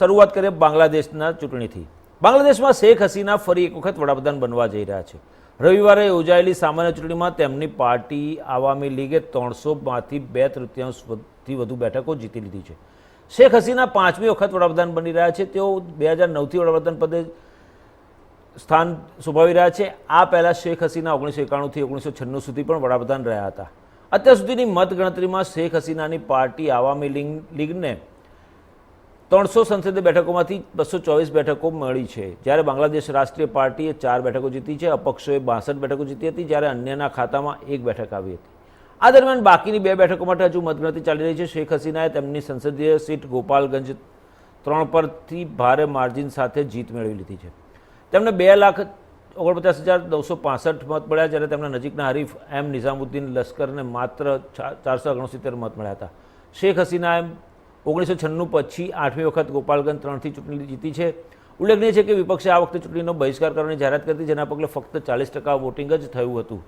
શરૂઆત કરીએ બાંગ્લાદેશના ચૂંટણીથી. બાંગ્લાદેશમાં શેખ હસીના ફરી એક વખત વડાપ્રધાન બનવા જઈ રહ્યા છે. રવિવારે યોજાયેલી સામાન્ય ચૂંટણીમાં તેમની પાર્ટી આવામી લીગે ત્રણસોમાંથી બે તૃતીયાંશથી વધુ બેઠકો જીતી લીધી છે. શેખ હસીના પાંચમી વખત વડાપ્રધાન બની રહ્યા છે. તેઓ બે હજાર નવથી વડાપ્રધાન પદે સ્થાન સુભાવી રહ્યા છે. આ પહેલાં શેખ હસીના ઓગણીસો એકાણુંથી ઓગણીસો છન્નું સુધી પણ વડાપ્રધાન રહ્યા હતા. અત્યાર સુધીની મતગણતરીમાં શેખ હસીનાની પાર્ટી આવામી લીગ લીગને ત્રણસો સંસદીય બેઠકોમાંથી બસો ચોવીસ બેઠકો મળી છે. જ્યારે બાંગ્લાદેશ રાષ્ટ્રીય પાર્ટીએ ચાર બેઠકો જીતી છે, અપક્ષોએ બાસઠ બેઠકો જીતી હતી, જ્યારે અન્યના ખાતામાં એક બેઠક આવી હતી. આ દરમિયાન બાકીની બે બેઠકો માટે હજુ મતગણતરી ચાલી રહી છે. શેખ હસીનાએ તેમની સંસદીય સીટ ગોપાલગંજ ત્રણ પરથી ભારે માર્જિન સાથે જીત મેળવી લીધી છે. તેમને બે લાખ ઓગણપચાસ હજાર નવસો પાસઠ મત મળ્યા, જ્યારે તેમના નજીકના હરીફ એમ નિઝામુદ્દીન લશ્કરને માત્ર ચારસો ઓગણસિત્તેર મત મળ્યા હતા. શેખ હસીનાએ ઓગણીસો છન્નું પછી આઠમી વખત ગોપાલગંજ ત્રણથી ચૂંટણી જીતી છે. ઉલ્લેખનીય છે કે વિપક્ષે આ વખતે ચૂંટણીનો બહિષ્કાર કરવાની જાહેરાત કરી જેના પગલે ફક્ત ચાલીસ ટકા વોટિંગ જ થયું હતું.